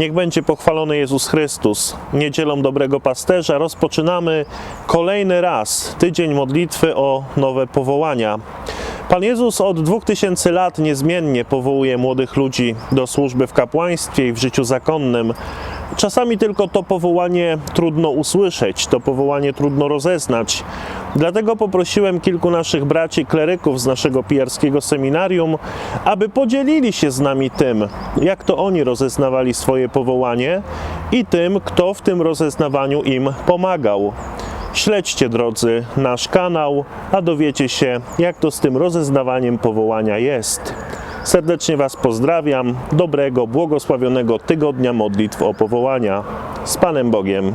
Niech będzie pochwalony Jezus Chrystus. Niedzielą Dobrego Pasterza rozpoczynamy kolejny raz tydzień modlitwy o nowe powołania. Pan Jezus od 2000 lat niezmiennie powołuje młodych ludzi do służby w kapłaństwie i w życiu zakonnym. Czasami tylko to powołanie trudno usłyszeć, to powołanie trudno rozeznać. Dlatego poprosiłem kilku naszych braci kleryków z naszego pijarskiego seminarium, aby podzielili się z nami tym, jak to oni rozeznawali swoje powołanie i tym, kto w tym rozeznawaniu im pomagał. Śledźcie, drodzy, nasz kanał, a dowiecie się, jak to z tym rozeznawaniem powołania jest. Serdecznie Was pozdrawiam. Dobrego, błogosławionego tygodnia modlitw o powołania. Z Panem Bogiem.